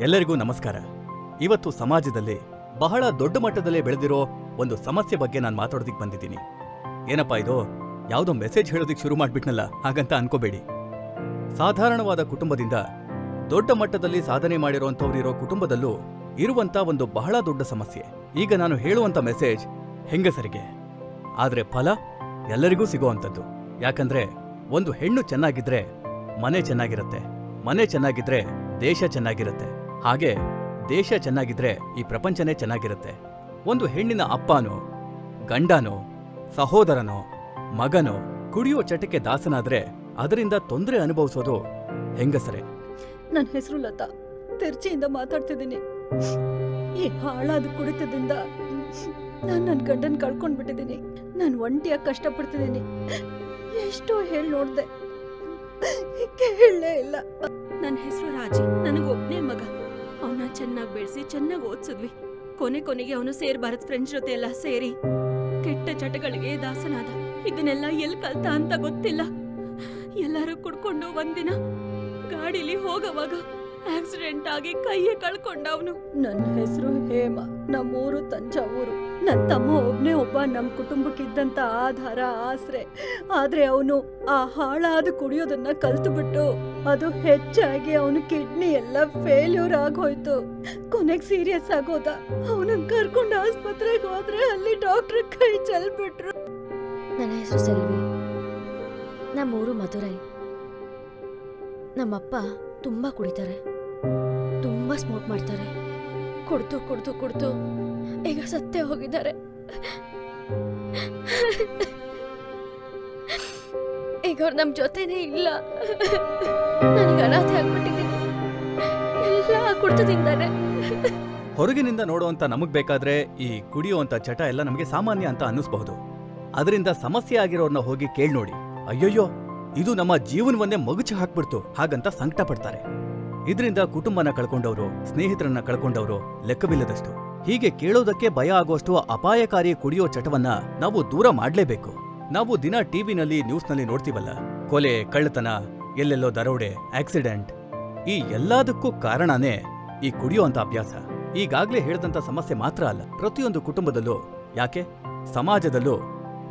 ಎಲ್ಲರಿಗೂ ನಮಸ್ಕಾರ. ಇವತ್ತು ಸಮಾಜದಲ್ಲಿ ಬಹಳ ದೊಡ್ಡ ಮಟ್ಟದಲ್ಲಿ ಬೆಳೆದಿರೋ ಒಂದು ಸಮಸ್ಯೆ ಬಗ್ಗೆ ನಾನು ಮಾತಾಡೋದಿಕ್ಕೆ ಬಂದಿದ್ದೀನಿ. ಏನಪ್ಪಾ ಇದು? ಯಾವುದೋ ಮೆಸೇಜ್ ಹೇಳೋದಿಕ್ಕೆ ಶುರು ಮಾಡಿಬಿಟ್ನಲ್ಲ, ಹಾಗಂತ ಅನ್ಕೋಬೇಡಿ. ಸಾಧಾರಣವಾದ ಕುಟುಂಬದಿಂದ ದೊಡ್ಡ ಮಟ್ಟದಲ್ಲಿ ಸಾಧನೆ ಮಾಡಿರೋಂಥವ್ರಿರೋ ಕುಟುಂಬದಲ್ಲೂ ಇರುವಂತ ಒಂದು ಬಹಳ ದೊಡ್ಡ ಸಮಸ್ಯೆ. ಈಗ ನಾನು ಹೇಳುವಂಥ ಮೆಸೇಜ್ ಹೆಂಗಸರಿಗೆ. ಆದರೆ ಫಲ ಎಲ್ಲರಿಗೂ ಸಿಗೋವಂಥದ್ದು. ಯಾಕಂದ್ರೆ ಒಂದು ಹೆಣ್ಣು ಚೆನ್ನಾಗಿದ್ರೆ ಮನೆ ಚೆನ್ನಾಗಿರುತ್ತೆ. ಮನೆ ಚೆನ್ನಾಗಿದ್ರೆ ದೇಶ ಚೆನ್ನಾಗಿರುತ್ತೆ. ಹಾಗೆ ದೇಶ ಚೆನ್ನಾಗಿದ್ರೆ ಈ ಪ್ರಪಂಚನೇ ಚೆನ್ನಾಗಿರುತ್ತೆ. ಒಂದು ಹೆಣ್ಣಿನ ಅಪ್ಪನೋ, ಗಂಡನೋ, ಸಹೋದರನೋ, ಮಗನೋ ಕುಡಿಯೋ ಚಟಕ್ಕೆ ದಾಸನಾದ್ರೆ ಅದರಿಂದ ತೊಂದರೆ ಅನುಭವಿಸೋದು ಹೆಂಗಸರೇ? ನನ್ನ ಹೆಸರು ಲತಾ. ತಿರ್ಚಿಯಿಂದ ಮಾತಾಡ್ತಿದ್ದೀನಿ. ಈ ಹಾಳಾದ ಕುಡಿತದಿಂದ ನಾನು ನನ್ನ ಗಂಡನ್ ಕಳ್ಕೊಂಡ್ಬಿಟ್ಟಿದ್ದೀನಿ. ನಾನು ಒಂಟಿಯಾಗಿ ಕಷ್ಟಪಡ್ತಿದ್ದೀನಿ. ಎಷ್ಟೋ ಹೇಳಿ ನೋಡ್ದೆ. ಕೇಳಲೇ ಇಲ್ಲ. ನನ್ನ ಹೆಸರು ರಾಜಿ. ನನಗೊಬ್ನೇ ಮಗ. ಅವನ್ನ ಚೆನ್ನಾಗಿ ಬೆಳೆಸಿ ಚೆನ್ನಾಗಿ ಓದಿಸಿದ್ವಿ. ಕೊನೆ ಕೊನೆಗೆ ಅವನು ಸೇರ್ಬಾರದು ಫ್ರೆಂಡ್ಸ್ ಜೊತೆ ಎಲ್ಲ ಸೇರಿ ಕೆಟ್ಟ ಚಟಗಳಿಗೆ ದಾಸನಾದ. ಇದನ್ನೆಲ್ಲ ಎಲ್ಲಿ ಕಲ್ತ ಅಂತ ಗೊತ್ತಿಲ್ಲ. ಎಲ್ಲರೂ ಕುಡ್ಕೊಂಡು ಒಂದಿನ ಗಾಡಿಲಿ ಹೋಗವಾಗ ಆಕ್ಸಿಡೆಂಟ್ ಆಗಿ ಕೈಯೇ ಕಳ್ಕೊಂಡವನು. ನನ್ನ ಹೆಸರು ಹೇಮ. ನಮ್ಮೂರು ತಂಜಾವೂರು. ನನ್ನ ತಮ್ಮ ಒಬ್ನೇ ಒಬ್ಬ ನಮ್ಮ ಕುಟುಂಬಕ್ಕಿದ್ದಂತ ಆಧಾರ, ಆಸರೆ. ಆದ್ರೆ ಅವನು ಆ ಹಾಳಾದ ಕುಡಿಯೋದನ್ನ ಕಲ್ತು ಬಿಟ್ಟು ಅದು ಹೆಚ್ಚಾಗಿ ಅವನ ಕಿಡ್ನಿ ಎಲ್ಲ ಫೇಲ್ಯೂರ್ ಆಗೋಯ್ತು. ಕೊನೆಗೆ ಸೀರಿಯಸ್ ಆಗೋದ. ಅವನನ್ನ ಕರ್ಕೊಂಡು ಆಸ್ಪತ್ರೆಗೆ ಹೋದ್ರೆ ಅಲ್ಲಿ ಡಾಕ್ಟರ್ ಕೈ ಚೆಲ್ಬಿಟ್ರು. ನನ್ನ ಹೆಸರು ಸೆಲ್ವಿ. ನಮ್ಮೂರು ಮಧುರೈ. ನಮ್ಮಪ್ಪ ತುಂಬ ಕುಡಿತಾರೆ. ತುಂಬಾ ಸ್ಮೋಕ್ ಮಾಡ್ತಾರೆ. ಕುಡ್ದು ಕುಡ್ದು ಕುಡ್ದು ಈಗ ಸತ್ತೇ ಹೋಗಿದ್ದಾರೆ. ಈಗ ಅವ್ರು ನಮ್ಮ ಜೊತೆನೇ ಇಲ್ಲ. ನನಗೆ ಅನಾಥೆ ಆಗ್ಬಿಟ್ಟಿದ್ದೀನಿ. ಎಲ್ಲ ಹೊರಗಿನಿಂದ ನೋಡುವಂತ ನಮಗ್ ಬೇಕಾದ್ರೆ ಈ ಕುಡಿಯುವಂತ ಚಟ ಎಲ್ಲ ನಮಗೆ ಸಾಮಾನ್ಯ ಅಂತ ಅನ್ನಿಸ್ಬಹುದು. ಅದರಿಂದ ಸಮಸ್ಯೆ ಆಗಿರೋರ್ನ ಹೋಗಿ ಕೇಳ್ ನೋಡಿ. ಅಯ್ಯಯ್ಯೋ! ಇದು ನಮ್ಮ ಜೀವನವನ್ನೇ ಮಗುಚಿ ಹಾಕ್ಬಿಡ್ತು ಹಾಗಂತ ಸಂಕಟ ಪಡ್ತಾರೆ. ಇದರಿಂದ ಕುಟುಂಬನ ಕಳ್ಕೊಂಡವರು, ಸ್ನೇಹಿತರನ್ನ ಕಳ್ಕೊಂಡವರು ಲೆಕ್ಕವಿಲ್ಲದಷ್ಟು. ಹೀಗೆ ಕೇಳೋದಕ್ಕೆ ಭಯ ಆಗುವಷ್ಟು ಅಪಾಯಕಾರಿ ಕುಡಿಯೋ ಚಟವನ್ನ ನಾವು ದೂರ ಮಾಡಲೇಬೇಕು. ನಾವು ದಿನ ಟಿವಿನಲ್ಲಿ, ನ್ಯೂಸ್ನಲ್ಲಿ ನೋಡ್ತೀವಲ್ಲ, ಕೊಲೆ, ಕಳ್ಳತನ, ಎಲ್ಲೆಲ್ಲೋ ದರೋಡೆ, ಆಕ್ಸಿಡೆಂಟ್. ಈ ಎಲ್ಲದಕ್ಕೂ ಕಾರಣನೇ ಈ ಕುಡಿಯುವಂತ ಅಭ್ಯಾಸ. ಈಗಾಗಲೇ ಹೇಳಿದಂತ ಸಮಸ್ಯೆ ಮಾತ್ರ ಅಲ್ಲ, ಪ್ರತಿಯೊಂದು ಕುಟುಂಬದಲ್ಲೂ. ಯಾಕೆ? ಸಮಾಜದಲ್ಲೂ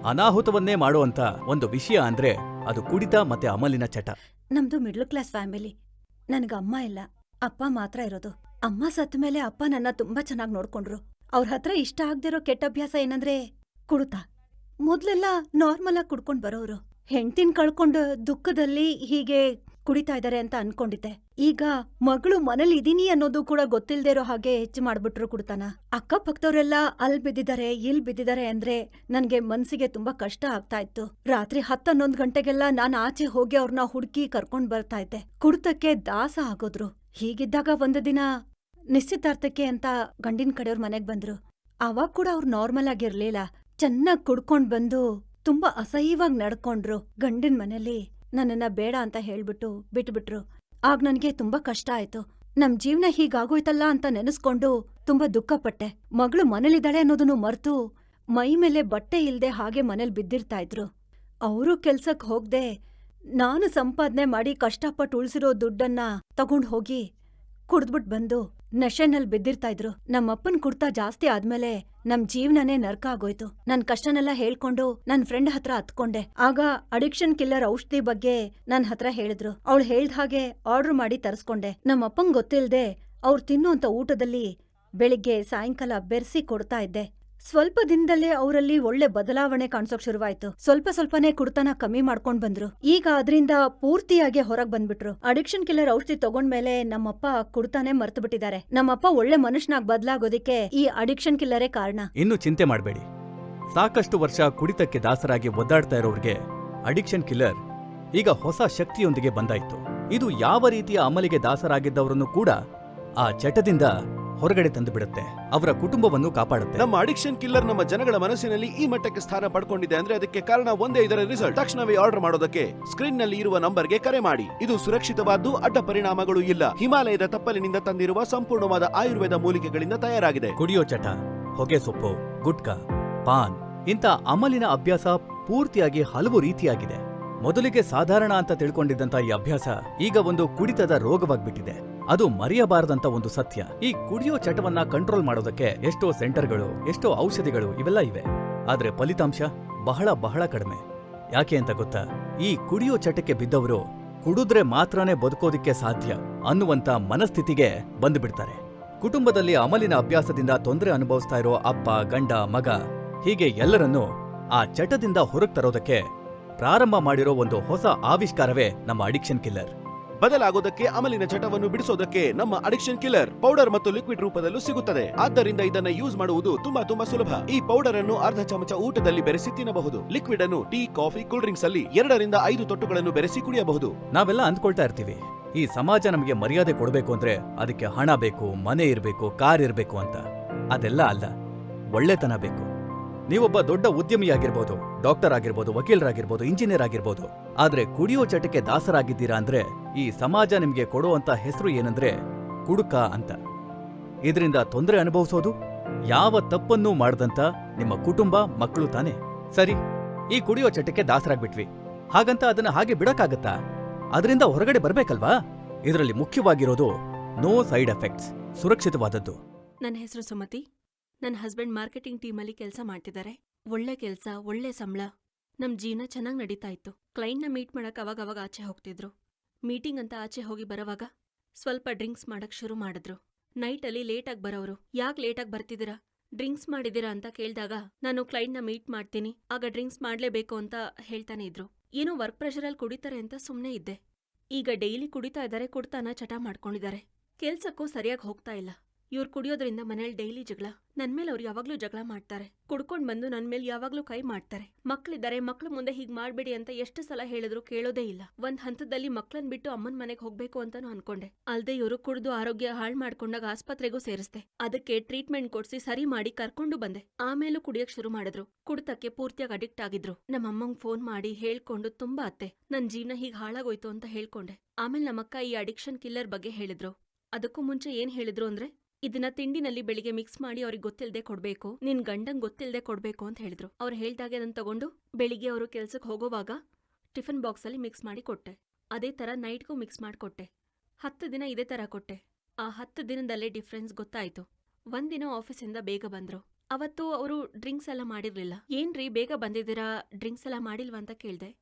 ಅನಾಹುತವನ್ನೇ ಮಾಡುವಂತ ಒಂದು ವಿಷಯ ಅಂದ್ರೆ ಅದು ಕುಡಿತ ಮತ್ತೆ ಅಮಲಿನ ಚಟ. ನಮ್ದು ಮಿಡ್ಲ್ ಕ್ಲಾಸ್ ಫ್ಯಾಮಿಲಿ ನನಗ ಅಮ್ಮ ಇಲ್ಲ. ಅಪ್ಪ ಮಾತ್ರ ಇರೋದು. ಅಮ್ಮ ಸತ್ತ ಮೇಲೆ ಅಪ್ಪ ನನ್ನ ತುಂಬಾ ಚೆನ್ನಾಗಿ ನೋಡ್ಕೊಂಡ್ರು. ಅವ್ರ ಹತ್ರ ಇಷ್ಟ ಆಗ್ದಿರೋ ಕೆಟ್ಟ ಅಭ್ಯಾಸ ಏನಂದ್ರೆ ಕುಡುತ. ಮೊದ್ಲೆಲ್ಲ ನಾರ್ಮಲ್ ಆಗಿ ಕುಡ್ಕೊಂಡ್ ಬರೋರು ಹೆಂಡ್ತಿನ್ ಕಳ್ಕೊಂಡು ದುಃಖದಲ್ಲಿ ಹೀಗೆ ಕುಡಿತಾ ಇದ್ದಾರೆ ಅಂತ ಅನ್ಕೊಂಡಿದ್ದೆ. ಈಗ ಮಗಳು ಮನೇಲಿ ಇದೀನಿ ಅನ್ನೋದು ಕೂಡ ಗೊತ್ತಿಲ್ದೇ ಇರೋ ಹಾಗೆ ಹೆಚ್ಚು ಮಾಡ್ಬಿಟ್ರು ಕುಡ್ತಾನ. ಅಕ್ಕಪಕ್ಕದವರೆಲ್ಲ ಅಲ್ ಬಿದ್ದಿದ್ದಾರೆ, ಇಲ್ ಬಿದ್ದಿದ್ದಾರೆ ಅಂದ್ರೆ ನನ್ಗೆ ಮನ್ಸಿಗೆ ತುಂಬಾ ಕಷ್ಟ ಆಗ್ತಾ ಇತ್ತು. ರಾತ್ರಿ ಹತ್ತನ್ನೊಂದ್ ಗಂಟೆಗೆಲ್ಲ ನಾನ್ ಆಚೆ ಹೋಗಿ ಅವ್ರನ್ನ ಹುಡುಕಿ ಕರ್ಕೊಂಡ್ ಬರ್ತಾ ಇದ್ದೆ. ಕುಡ್ತಕ್ಕೆ ದಾಸ ಆಗೋದ್ರು. ಹೀಗಿದ್ದಾಗ ಒಂದು ದಿನ ನಿಶ್ಚಿತಾರ್ಥಕ್ಕೆ ಅಂತ ಗಂಡಿನ ಕಡೆಯವ್ರ ಮನೆಗ್ ಬಂದ್ರು. ಅವಾಗ ಕೂಡ ಅವ್ರು ನಾರ್ಮಲ್ ಆಗಿರ್ಲಿಲ್ಲ. ಚೆನ್ನಾಗ್ ಕುಡ್ಕೊಂಡ್ ಬಂದು ತುಂಬಾ ಅಸಹ್ಯವಾಗಿ ನಡ್ಕೊಂಡ್ರು ಗಂಡಿನ ಮನೇಲಿ. ನನ್ನನ್ನ ಬೇಡ ಅಂತ ಹೇಳ್ಬಿಟ್ಟು ಬಿಟ್ಬಿಟ್ರು. ಆಗ ನನ್ಗೆ ತುಂಬಾ ಕಷ್ಟ ಆಯ್ತು. ನಮ್ ಜೀವನ ಹೀಗಾಗೋಯ್ತಲ್ಲ ಅಂತ ನೆನೆಸ್ಕೊಂಡು ತುಂಬಾ ದುಃಖಪಟ್ಟೆ. ಮಗಳು ಮನೇಲಿದ್ದಾಳೆ ಅನ್ನೋದನ್ನು ಮರ್ತು ಮೈ ಮೇಲೆ ಬಟ್ಟೆ ಇಲ್ದೆ ಹಾಗೆ ಮನೇಲಿ ಬಿದ್ದಿರ್ತಾ ಇದ್ರು. ಅವರು ಕೆಲ್ಸಕ್ ಹೋಗ್ದೆ ನಾನು ಸಂಪಾದನೆ ಮಾಡಿ ಕಷ್ಟಪಟ್ಟು ಉಳಿಸಿರೋ ದುಡ್ಡನ್ನ ತಗೊಂಡ್ ಹೋಗಿ ಕುಡ್ದ್ಬಿಟ್ ಬಂದು ನಶೆನಲ್ ಬಿದ್ದಿರ್ತಾ ಇದ್ರು. ನಮ್ಮಪ್ಪನ್ ಕುಡ್ತಾ ಜಾಸ್ತಿ ಆದ್ಮೇಲೆ ನಮ್ ಜೀವನನೇ ನರ್ಕ ಆಗೋಯ್ತು. ನನ್ ಕಷ್ಟನೆಲ್ಲ ಹೇಳ್ಕೊಂಡು ನನ್ ಫ್ರೆಂಡ್ ಹತ್ರ ಹತ್ಕೊಂಡೆ ಆಗ ಅಡಿಕ್ಷನ್ ಕಿಲ್ಲರ್ ಔಷಧಿ ಬಗ್ಗೆ ನನ್ ಹತ್ರ ಹೇಳಿದ್ರು. ಅವಳು ಹೇಳ್ದ ಹಾಗೆ ಆರ್ಡರ್ ಮಾಡಿ ತರಿಸ್ಕೊಂಡೆ. ನಮ್ಮಪ್ಪಂಗ್ ಗೊತ್ತಿಲ್ದೆ ಅವ್ರು ತಿನ್ನುವಂತ ಊಟದಲ್ಲಿ ಬೆಳಿಗ್ಗೆ ಸಾಯಂಕಾಲ ಬೆರ್ಸಿ ಕೊಡ್ತಾ ಇದ್ದೆ. ಸ್ವಲ್ಪ ದಿನದಲ್ಲೇ ಅವರಲ್ಲಿ ಒಳ್ಳೆ ಬದಲಾವಣೆ ಕಾಣಿಸೋಕ್ ಶುರುವಾಯ್ತು. ಸ್ವಲ್ಪ ಸ್ವಲ್ಪನೇ ಕುಡ್ತನ ಕಮ್ಮಿ ಮಾಡ್ಕೊಂಡ್ ಬಂದ್ರು. ಈಗ ಅದರಿಂದ ಪೂರ್ತಿಯಾಗಿ ಹೊರಗ್ ಬಂದ್ಬಿಟ್ರು. ಅಡಿಕ್ಷನ್ ಕಿಲ್ಲರ್ ಔಷಧಿ ತಗೊಂಡ್ಮೇಲೆ ನಮ್ಮಪ್ಪ ಕುಡ್ತಾನೆ ಮರ್ತು ಬಿಟ್ಟಿದ್ದಾರೆ ನಮ್ಮಪ್ಪ ಒಳ್ಳೆ ಮನುಷ್ಯನಾಗ್ ಬದಲಾಗೋದಿಕ್ಕೆ ಈ ಅಡಿಕ್ಷನ್ ಕಿಲ್ಲರೇ ಕಾರಣ. ಇನ್ನು ಚಿಂತೆ ಮಾಡಬೇಡಿ. ಸಾಕಷ್ಟು ವರ್ಷ ಕುಡಿತಕ್ಕೆ ದಾಸರಾಗಿ ಒದ್ದಾಡ್ತಾ ಇರೋರಿಗೆ ಅಡಿಕ್ಷನ್ ಕಿಲ್ಲರ್ ಈಗ ಹೊಸ ಶಕ್ತಿಯೊಂದಿಗೆ ಬಂದಾಯ್ತು. ಇದು ಯಾವ ರೀತಿಯ ಅಮಲಿಗೆ ದಾಸರಾಗಿದ್ದವರನ್ನು ಕೂಡ ಆ ಚಟದಿಂದ ಹೊರಗಡೆ ತಂದು ಬಿಡುತ್ತೆ. ಅವರ ಕುಟುಂಬವನ್ನು ಕಾಪಾಡುತ್ತೆ. ನಮ್ಮ ಅಡಿಕ್ಷನ್ ಕಿಲ್ಲರ್ ನಮ್ಮ ಜನಗಳ ಮನಸ್ಸಿನಲ್ಲಿ ಈ ಮಟ್ಟಕ್ಕೆ ಸ್ಥಾನ ಪಡ್ಕೊಂಡಿದೆ ಅಂದ್ರೆ ಅದಕ್ಕೆ ಕಾರಣ ಒಂದೇ ಇದರ ರಿಸಲ್ಟ್ ತಕ್ಷಣವೇ ಆರ್ಡರ್ ಮಾಡೋದಕ್ಕೆ ಸ್ಕ್ರೀನ್ನಲ್ಲಿ ಇರುವ ನಂಬರ್ಗೆ ಕರೆ ಮಾಡಿ. ಇದು ಸುರಕ್ಷಿತವಾದ್ದು ಅಡ್ಡ ಪರಿಣಾಮಗಳು ಇಲ್ಲ. ಹಿಮಾಲಯದ ತಪ್ಪಲಿನಿಂದ ತಂದಿರುವ ಸಂಪೂರ್ಣವಾದ ಆಯುರ್ವೇದ ಮೂಲಿಕೆಗಳಿಂದ ತಯಾರಾಗಿದೆ. ಕುಡಿಯೋ ಚಟ ಹೊಗೆ ಸೊಪ್ಪು ಗುಟ್ಕಾ ಪಾನ್ ಇಂಥ ಅಮಲಿನ ಅಭ್ಯಾಸ ಪೂರ್ತಿಯಾಗಿ ಹಲವು ರೀತಿಯಾಗಿದೆ. ಮೊದಲಿಗೆ ಸಾಧಾರಣ ಅಂತ ತಿಳ್ಕೊಂಡಿದ್ದಂತ ಈ ಅಭ್ಯಾಸ ಈಗ ಒಂದು ಕುಡಿತದ ರೋಗವಾಗ್ಬಿಟ್ಟಿದೆ. ಅದು ಮರೆಯಬಾರದಂತ ಒಂದು ಸತ್ಯ. ಈ ಕುಡಿಯೋ ಚಟವನ್ನ ಕಂಟ್ರೋಲ್ ಮಾಡೋದಕ್ಕೆ ಎಷ್ಟೋ ಸೆಂಟರ್ಗಳು, ಎಷ್ಟೋ ಔಷಧಿಗಳು ಇವೆಲ್ಲ ಇವೆ. ಆದ್ರೆ ಫಲಿತಾಂಶ ಬಹಳ ಬಹಳ ಕಡಿಮೆ. ಯಾಕೆ ಅಂತ ಗೊತ್ತಾ? ಈ ಕುಡಿಯೋ ಚಟಕ್ಕೆ ಬಿದ್ದವರು ಕುಡಿದ್ರೆ ಮಾತ್ರನೇ ಬದುಕೋದಿಕ್ಕೆ ಸಾಧ್ಯ ಅನ್ನುವಂತ ಮನಸ್ಥಿತಿಗೆ ಬಂದುಬಿಡ್ತಾರೆ. ಕುಟುಂಬದಲ್ಲಿ ಅಮಲಿನ ಅಭ್ಯಾಸದಿಂದ ತೊಂದರೆ ಅನುಭವಿಸ್ತಾ ಇರೋ ಅಪ್ಪ, ಗಂಡ, ಮಗ ಹೀಗೆ ಎಲ್ಲರನ್ನೂ ಆ ಚಟದಿಂದ ಹೊರಗೆ ತರೋದಕ್ಕೆ ಪ್ರಾರಂಭ ಮಾಡಿರೋ ಒಂದು ಹೊಸ ಆವಿಷ್ಕಾರವೇ ನಮ್ಮ ಅಡಿಕ್ಷನ್ ಕಿಲ್ಲರ್ ಬದಲಾಗೋದಕ್ಕೆ ಅಮಲಿನ ಚಟವನ್ನು ಬಿಡಿಸೋದಕ್ಕೆ ನಮ್ಮ ಅಡಿಕ್ಷನ್ ಕಿಲ್ಲರ್ ಪೌಡರ್ ಮತ್ತು ಲಿಕ್ವಿಡ್ ರೂಪದಲ್ಲೂ ಸಿಗುತ್ತದೆ. ಆದ್ದರಿಂದ ಇದನ್ನ ಯೂಸ್ ಮಾಡುವುದು ತುಂಬಾ ತುಂಬಾ ಸುಲಭ. ಈ ಪೌಡರ್ ಅನ್ನು ಅರ್ಧ ಚಮಚ ಊಟದಲ್ಲಿ ಬೆರೆಸಿ ತಿನ್ನಬಹುದು. ಲಿಕ್ವಿಡ್ ಅನ್ನು ಟೀ, ಕಾಫಿ, ಕೂಲ್ ಡ್ರಿಂಕ್ಸ್ ಅಲ್ಲಿ ಎರಡರಿಂದ ಐದು ತೊಟ್ಟುಗಳನ್ನು ಬೆರೆಸಿ ಕುಡಿಯಬಹುದು. ನಾವೆಲ್ಲ ಅಂದ್ಕೊಳ್ತಾ ಇರ್ತೀವಿ. ಈ ಸಮಾಜ ನಮಗೆ ಮರ್ಯಾದೆ ಕೊಡಬೇಕು ಅಂದ್ರೆ ಅದಕ್ಕೆ ಹಣ ಬೇಕು, ಮನೆ ಇರಬೇಕು, ಕಾರ್ ಇರಬೇಕು ಅಂತ. ಅದೆಲ್ಲ ಅಲ್ಲ. ಒಳ್ಳೆತನ ಬೇಕು. ನೀವೊಬ್ಬ ದೊಡ್ಡ ಉದ್ಯಮಿಯಾಗಿರ್ಬೋದು ಡಾಕ್ಟರ್ ಆಗಿರ್ಬೋದು, ವಕೀಲರಾಗಿರ್ಬೋದು, ಇಂಜಿನಿಯರ್ ಆಗಿರ್ಬೋದು. ಆದ್ರೆ ಕುಡಿಯೋ ಚಟಕ್ಕೆ ದಾಸರಾಗಿದ್ದೀರಾ ಅಂದ್ರೆ ಈ ಸಮಾಜ ನಿಮಗೆ ಕೊಡುವಂತ ಹೆಸರು ಏನಂದ್ರೆ ಕುಡುಕ ಅಂತ. ಇದರಿಂದ ತೊಂದರೆ ಅನುಭವಿಸೋದು, ಯಾವ ತಪ್ಪನ್ನೂ ಮಾಡದಂತ ನಿಮ್ಮ ಕುಟುಂಬ, ಮಕ್ಕಳು ತಾನೆ. ಸರಿ, ಈ ಕುಡಿಯೋ ಚಟಕ್ಕೆ ದಾಸರಾಗ್ಬಿಟ್ವಿ. ಹಾಗಂತ ಅದನ್ನ ಹಾಗೆ ಬಿಡಕ್ಕಾಗತ್ತಾ? ಅದರಿಂದ ಹೊರಗಡೆ ಬರ್ಬೇಕಲ್ವಾ? ಇದರಲ್ಲಿ ಮುಖ್ಯವಾಗಿರೋದು ನೋ ಸೈಡ್ ಎಫೆಕ್ಟ್ಸ್, ಸುರಕ್ಷಿತವಾದದ್ದು. ನನ್ನ ಹೆಸರು ಸುಮತಿ. ನನ್ನ ಹಸ್ಬೆಂಡ್ ಮಾರ್ಕೆಟಿಂಗ್ ಟೀಮಲ್ಲಿ ಕೆಲಸ ಮಾಡ್ತಿದ್ದಾರೆ. ಒಳ್ಳೆ ಕೆಲಸ, ಒಳ್ಳೆ ಸಂಬಳ. ನಮ್ ಜೀವನ ಚೆನ್ನಾಗಿ ನಡೀತಾ ಇತ್ತು. ಕ್ಲೈಂಟ್ನ ಮೀಟ್ ಮಾಡಕ್ ಅವಾಗ ಅವಾಗ ಆಚೆ ಹೋಗ್ತಿದ್ರು. ಮೀಟಿಂಗ್ ಅಂತ ಆಚೆ ಹೋಗಿ ಬರೋವಾಗ ಸ್ವಲ್ಪ ಡ್ರಿಂಕ್ಸ್ ಮಾಡಕ್ ಶುರು ಮಾಡಿದ್ರು. ನೈಟಲ್ಲಿ ಲೇಟಾಗಿ ಬರೋರು ಯಾಕೆ ಲೇಟಾಗಿ ಬರ್ತಿದ್ದೀರಾ? ಡ್ರಿಂಕ್ಸ್ ಮಾಡಿದ್ದೀರಾ ಅಂತ ಕೇಳಿದಾಗ ನಾನು ಕ್ಲೈಂಟ್ನ ಮೀಟ್ ಮಾಡ್ತೀನಿ, ಆಗ ಡ್ರಿಂಕ್ಸ್ ಮಾಡಲೇಬೇಕು ಅಂತ ಹೇಳ್ತಾನೆ ಇದ್ರು. ಏನೋ ವರ್ಕ್ ಪ್ರೆಷರಲ್ಲಿ ಕುಡಿತಾರೆ ಅಂತ ಸುಮ್ಮನೆ ಇದ್ದೆ. ಈಗ ಡೈಲಿ ಕುಡಿತಾ ಇದ್ದಾರೆ, ಕುಡ್ತಾನ, ಚಟ ಮಾಡ್ಕೊಂಡಿದ್ದಾರೆ. ಕೆಲ್ಸಕ್ಕೂ ಸರಿಯಾಗಿ ಹೋಗ್ತಾ ಇಲ್ಲ. ಇವ್ರು ಕುಡಿಯೋದ್ರಿಂದ ಮನೇಲಿ ಡೈಲಿ ಜಗಳ. ನನ್ ಮೇಲೆ ಅವ್ರು ಯಾವಾಗ್ಲೂ ಜಗಳ ಮಾಡ್ತಾರೆ. ಕುಡ್ಕೊಂಡ್ ಬಂದು ನನ್ ಮೇಲೆ ಯಾವಾಗ್ಲೂ ಕೈ ಮಾಡ್ತಾರೆ. ಮಕ್ಳಿದ್ದಾರೆ, ಮಕ್ಳು ಮುಂದೆ ಹೀಗ್ ಮಾಡ್ಬೇಡಿ ಅಂತ ಎಷ್ಟು ಸಲ ಹೇಳಿದ್ರು ಕೇಳೋದೇ ಇಲ್ಲ. ಒಂದ್ ಹಂತದಲ್ಲಿ ಮಕ್ಳನ್ ಬಿಟ್ಟು ಅಮ್ಮನ್ ಮನೆಗ್ ಹೋಗ್ಬೇಕು ಅಂತಾನು ಅನ್ಕೊಂಡೆ. ಅಲ್ದೆ ಇವರು ಕುಡ್ದು ಆರೋಗ್ಯ ಹಾಳ್ ಮಾಡ್ಕೊಂಡಾಗ ಆಸ್ಪತ್ರೆಗೂ ಸೇರಿಸ್ದೆ. ಅದಕ್ಕೆ ಟ್ರೀಟ್ಮೆಂಟ್ ಕೊಡ್ಸಿ ಸರಿ ಮಾಡಿ ಕರ್ಕೊಂಡು ಬಂದೆ. ಆಮೇಲೂ ಕುಡಿಯಕ್ ಶುರು ಮಾಡಿದ್ರು. ಕುಡ್ತಕ್ಕೆ ಪೂರ್ತಿಯಾಗಿ ಅಡಿಕ್ಟ್ ಆಗಿದ್ರು. ನಮ್ಮಮ್ಮಂಗ್ ಫೋನ್ ಮಾಡಿ ಹೇಳ್ಕೊಂಡು ತುಂಬಾ ಅತ್ತೆ. ನನ್ ಜೀವನ ಹೀಗ್ ಹಾಳಾಗೋಯ್ತು ಅಂತ ಹೇಳ್ಕೊಂಡೆ. ಆಮೇಲೆ ನಮ್ಮಕ್ಕ ಈ ಅಡಿಕ್ಷನ್ ಕಿಲ್ಲರ್ ಬಗ್ಗೆ ಹೇಳಿದ್ರು. ಅದಕ್ಕೂ ಮುಂಚೆ ಏನ್ ಹೇಳಿದ್ರು ಅಂದ್ರೆ ಇದನ್ನ ತಿಂಡಿನಲ್ಲಿ ಬೆಳಿಗ್ಗೆ ಮಿಕ್ಸ್ ಮಾಡಿ ಅವ್ರಿಗೆ ಗೊತ್ತಿಲ್ಲದೆ ಕೊಡ್ಬೇಕು. ನಿನ್ ಗಂಡಂಗ್ ಗೊತ್ತಿಲ್ಲದೆ ಕೊಡ್ಬೇಕು ಅಂತ ಹೇಳಿದ್ರು. ಅವ್ರು ಹೇಳ್ದಾಗೆ ಅದನ್ನ ತಗೊಂಡು ಬೆಳಿಗ್ಗೆ ಅವರು ಕೆಲ್ಸಕ್ಕೆ ಹೋಗೋವಾಗ ಟಿಫನ್ ಬಾಕ್ಸಲ್ಲಿ ಮಿಕ್ಸ್ ಮಾಡಿ ಕೊಟ್ಟೆ. ಅದೇ ತರ ನೈಟ್ಗೂ ಮಿಕ್ಸ್ ಮಾಡಿಕೊಟ್ಟೆ ಹತ್ತು ದಿನ ಇದೇ ತರ ಕೊಟ್ಟೆ. ಆ ಹತ್ತು ದಿನದಲ್ಲೇ ಡಿಫ್ರೆನ್ಸ್ ಗೊತ್ತಾಯ್ತು. ಒಂದಿನ ಆಫೀಸಿಂದ ಬೇಗ ಬಂದ್ರು. ಅವತ್ತು ಅವರು ಡ್ರಿಂಕ್ಸ್ ಎಲ್ಲ ಮಾಡಿರ್ಲಿಲ್ಲ. ಏನ್ರಿ ಬೇಗ ಬಂದಿದ್ದೀರಾ? ಡ್ರಿಂಕ್ಸ್ ಎಲ್ಲ ಮಾಡಿಲ್ವಾ ಅಂತ ಕೇಳ್ದೆ.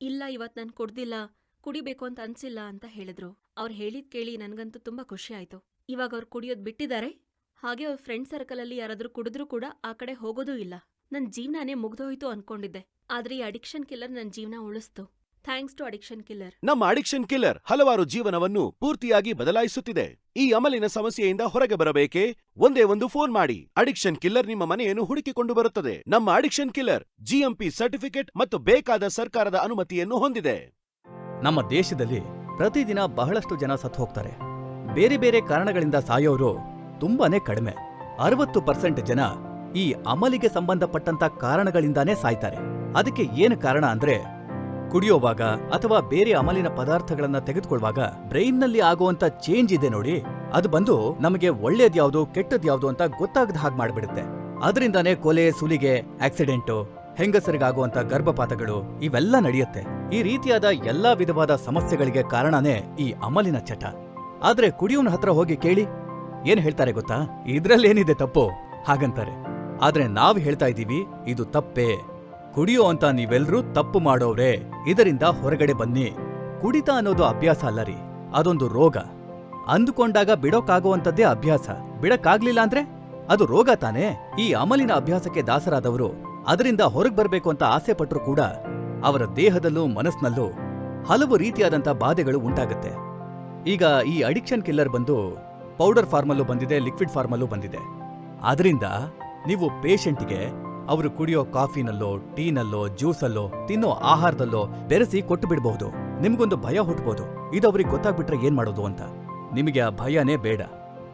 ಇಲ್ಲ, ಇವತ್ ನಾನು ಕುಡ್ದಿಲ್ಲ. ಕುಡಿಬೇಕು ಅಂತ ಅನ್ಸಿಲ್ಲ ಅಂತ ಹೇಳಿದ್ರು. ಅವ್ರು ಹೇಳಿದ್ ಕೇಳಿ ನನ್ಗಂತೂ ತುಂಬಾ ಖುಷಿ ಆಯ್ತು. ಇವಾಗ ಅವ್ರು ಕುಡಿಯೋದು ಬಿಟ್ಟಿದ್ದಾರೆ. ಹಾಗೆ ಅವ್ರ ಫ್ರೆಂಡ್ ಸರ್ಕಲಲ್ಲಿ ಯಾರಾದರೂ ಯಾರಾದ್ರೂ ಕುಡಿದ್ರೂ ಕೂಡ ಆ ಕಡೆ ಹೋಗೋದೂ ಇಲ್ಲ. ನನ್ನ ಜೀವನಾನೇ ಮುಗ್ದೋಯ್ತು ಅನ್ಕೊಂಡಿದ್ದೆ. ಆದ್ರೆ ಈ ಅಡಿಕ್ಷನ್ ಕಿಲ್ಲರ್ ನನ್ನ ಜೀವನ ಉಳಿಸ್ತು. ಥ್ಯಾಂಕ್ಸ್ ಟು ಅಡಿಕ್ಷನ್ ಕಿಲ್ಲರ್ ನಮ್ಮ ಅಡಿಕ್ಷನ್ ಕಿಲ್ಲರ್ ಹಲವಾರು ಜೀವನವನ್ನು ಪೂರ್ತಿಯಾಗಿ ಬದಲಾಯಿಸುತ್ತಿದೆ. ಈ ಅಮಲಿನ ಸಮಸ್ಯೆಯಿಂದ ಹೊರಗೆ ಬರಬೇಕೇ? ಒಂದೇ ಒಂದು ಫೋನ್ ಮಾಡಿ. ಅಡಿಕ್ಷನ್ ಕಿಲ್ಲರ್ ನಿಮ್ಮ ಮನೆಯನ್ನು ಹುಡುಕಿಕೊಂಡು ಬರುತ್ತದೆ. ನಮ್ಮ ಅಡಿಕ್ಷನ್ ಕಿಲ್ಲರ್ ಜಿಎಂಪಿ ಸರ್ಟಿಫಿಕೇಟ್ ಮತ್ತು ಬೇಕಾದ ಸರ್ಕಾರದ ಅನುಮತಿಯನ್ನು ಹೊಂದಿದೆ. ನಮ್ಮ ದೇಶದಲ್ಲಿ ಪ್ರತಿದಿನ ಬಹಳಷ್ಟು ಜನ ಸತ್ತು ಹೋಗ್ತಾರೆ. ಬೇರೆ ಬೇರೆ ಕಾರಣಗಳಿಂದ ಸಾಯೋರು ತುಂಬಾನೇ ಕಡಿಮೆ. ಅರವತ್ತು ಪರ್ಸೆಂಟ್ ಜನ ಈ ಅಮಲಿಗೆ ಸಂಬಂಧಪಟ್ಟಂತ ಕಾರಣಗಳಿಂದಾನೇ ಸಾಯ್ತಾರೆ. ಅದಕ್ಕೆ ಏನು ಕಾರಣ ಅಂದ್ರೆ ಕುಡಿಯೋವಾಗ ಅಥವಾ ಬೇರೆ ಅಮಲಿನ ಪದಾರ್ಥಗಳನ್ನ ತೆಗೆದುಕೊಳ್ಳುವಾಗ ಬ್ರೈನ್ನಲ್ಲಿ ಆಗುವಂತ ಚೇಂಜ್ ಇದೆ ನೋಡಿ. ಅದು ಬಂದು ನಮಗೆ ಒಳ್ಳೇದ್ಯಾವ್ದು ಕೆಟ್ಟದ್ಯಾವ್ದು ಅಂತ ಗೊತ್ತಾಗದ ಹಾಗೆ ಮಾಡ್ಬಿಡುತ್ತೆ. ಅದರಿಂದಾನೇ ಕೊಲೆ, ಸುಲಿಗೆ, ಆಕ್ಸಿಡೆಂಟು, ಹೆಂಗಸರಿಗಾಗುವಂತ ಗರ್ಭಪಾತಗಳು ಇವೆಲ್ಲ ನಡೆಯುತ್ತೆ. ಈ ರೀತಿಯಾದ ಎಲ್ಲಾ ವಿಧವಾದ ಸಮಸ್ಯೆಗಳಿಗೆ ಕಾರಣನೇ ಈ ಅಮಲಿನ ಚಟ. ಆದ್ರೆ ಕುಡಿಯೋನ್ ಹತ್ರ ಹೋಗಿ ಕೇಳಿ, ಏನ್ ಹೇಳ್ತಾರೆ ಗೊತ್ತಾ? ಇದ್ರಲ್ಲೇನಿದೆ ತಪ್ಪು? ಹಾಗಂತಾರೆ. ಆದ್ರೆ ನಾವ್ ಹೇಳ್ತಾ ಇದ್ದೀವಿ, ಇದು ತಪ್ಪೇ. ಕುಡಿಯೋ ಅಂತ ನೀವೆಲ್ರೂ ತಪ್ಪು ಮಾಡೋವ್ರೆ. ಇದರಿಂದ ಹೊರಗಡೆ ಬನ್ನಿ. ಕುಡಿತ ಅನ್ನೋದು ಅಭ್ಯಾಸ ಅಲ್ಲ ರೀ, ಅದೊಂದು ರೋಗ. ಅಂದುಕೊಂಡಾಗ ಬಿಡೋಕ್ಕಾಗುವಂಥದ್ದೇ ಅಭ್ಯಾಸ. ಬಿಡಕ್ಕಾಗ್ಲಿಲ್ಲ ಅಂದ್ರೆ ಅದು ರೋಗ ತಾನೇ? ಈ ಅಮಲಿನ ಅಭ್ಯಾಸಕ್ಕೆ ದಾಸರಾದವರು, ಅದರಿಂದ ಹೊರಗೆ ಬರಬೇಕು ಅಂತ ಆಸೆ ಪಟ್ಟರು ಕೂಡ ಅವರ ದೇಹದಲ್ಲೂ ಮನಸ್ಸಿನಲ್ಲೂ ಹಲವು ರೀತಿಯಾದಂಥ ಬಾಧೆಗಳು ಉಂಟಾಗುತ್ತೆ. ಈಗ ಈ ಅಡಿಕ್ಷನ್ ಕಿಲ್ಲರ್ ಬಂದು ಪೌಡರ್ ಫಾರ್ಮಲ್ಲೂ ಬಂದಿದೆ ಲಿಕ್ವಿಡ್ ಫಾರ್ಮಲ್ಲೂ ಬಂದಿದೆ. ಆದ್ರಿಂದ ನೀವು ಪೇಷಂಟ್ಗೆ ಅವರು ಕುಡಿಯೋ ಕಾಫಿನಲ್ಲೋ ಟೀನಲ್ಲೋ ಜ್ಯೂಸಲ್ಲೋ ತಿನ್ನೋ ಆಹಾರದಲ್ಲೋ ಬೆರೆಸಿ ಕೊಟ್ಟು ಬಿಡಬಹುದು ನಿಮ್ಗೊಂದು ಭಯ ಹುಟ್ಬೋದು. ಇದು ಅವ್ರಿಗೆ ಗೊತ್ತಾಗ್ಬಿಟ್ರೆ ಏನ್ ಮಾಡೋದು ಅಂತ. ನಿಮಗೆ ಆ ಭಯನೇ ಬೇಡ.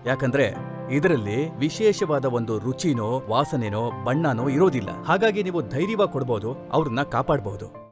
ಯಾಕಂದ್ರೆ ಇದರಲ್ಲಿ ವಿಶೇಷವಾದ ಒಂದು ರುಚಿನೋ, ವಾಸನೆನೋ, ಬಣ್ಣನೋ ಇರೋದಿಲ್ಲ. ಹಾಗಾಗಿ ನೀವು ಧೈರ್ಯವಾಗಿ ಕೊಡ್ಬೋದು, ಅವ್ರನ್ನ ಕಾಪಾಡಬಹುದು